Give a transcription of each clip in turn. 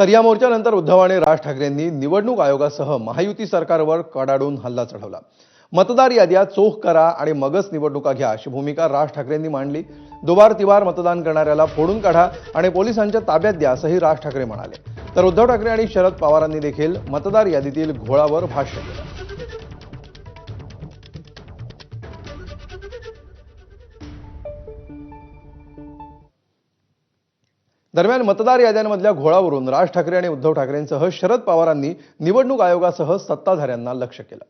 तर या मोर्चानंतर उद्धव आणि राज ठाकरेंनी निवडणूक आयोगासह महायुती सरकारवर कडाडून हल्ला चढवला. मतदार याद्या चोख करा आणि मगच निवडणुका घ्या अशी भूमिका राज ठाकरेंनी मांडली. दुबार तिवार मतदान करणाऱ्याला फोडून काढा आणि पोलिसांच्या ताब्यात द्या असंही राज ठाकरे म्हणाले. तर उद्धव ठाकरे आणि शरद पवारांनी देखील मतदार यादीतील घोळावर भाष्य केलं. दरम्यान मतदार याद्यांमधल्या घोळावरून राज ठाकरे आणि उद्धव ठाकरेंसह शरद पवारांनी निवडणूक आयोगासह सत्ताधाऱ्यांना लक्ष केलं.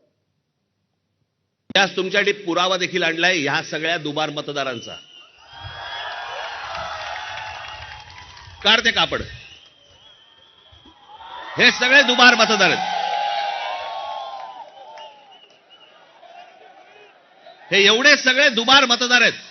त्यास तुमच्यासाठी पुरावा देखील आणलाय ह्या सगळ्या दुबार मतदारांचा. कार ते कापड. हे सगळे दुबार मतदार आहेत. हे एवढे सगळे दुबार मतदार आहेत.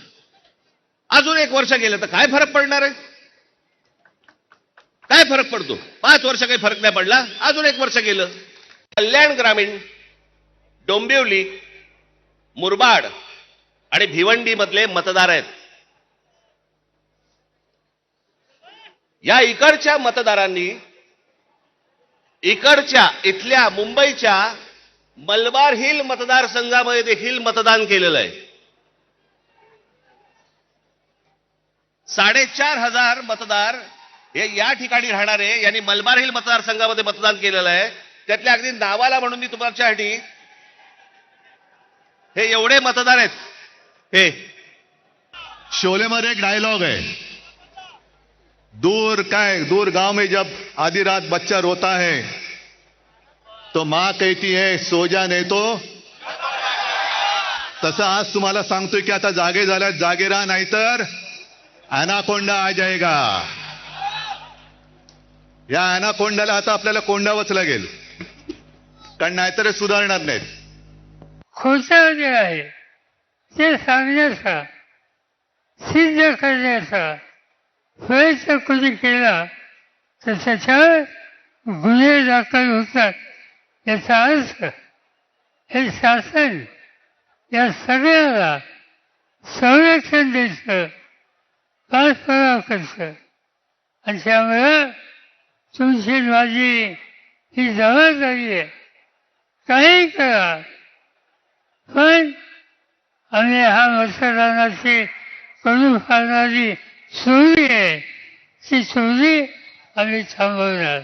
अजून एक वर्ष गेलं तर काय फरक पडणार आहे? काय फरक पडतो? पाच वर्ष काही फरक नाही पडला. अजून एक वर्ष गेलं. कल्याण ग्रामीण डोंबिवली मुरबाड आणि भिवंडी मधले मतदार आहेत. या इकडच्या मतदारांनी इकडच्या इथल्या मुंबईच्या मलबार हिल मतदारसंघामध्ये देखील मतदान केलेलं आहे. साडेचार हजार मतदार हे या ठिकाणी राहणारे यांनी मलबार हिल मतदारसंघामध्ये मतदान केलेलं आहे. त्यातल्या अगदी नावाला म्हणून मी तुमच्यासाठी हे एवढे मतदार आहेत. हे. शोलेमध्ये एक डायलॉग आहे. दूर काय दूर गांव में जब आधी रात बच्चा रोता है तो माँ कहती है सो जा नहीं तो। तसं आज तुम्हाला सांगतोय की आता जागे झाल्यात जागे राहा नाहीतर अनाकोंडा आ जाएगा या अनाकोंडाला आता आपल्याला कोंडावंच लागेल कारण नाहीतर सुधारणार नाहीत. खोटं जे आहे ते सांगण्याचा सिद्ध करण्याचा प्रयत्न कोणी केला तर त्याच्यावर गुन्हे दाखल होतात. याचा अर्थ हे शासन या सगळ्याला संरक्षण द्यायचं. पाठपुरावा करतं आणि त्यामुळं तुमची माझी ही जबाबदारी आहे. काही करा. पण आम्ही हा मतदानाची करून फाडणारी चोरी आहे. ती चोरी आम्ही थांबवणार.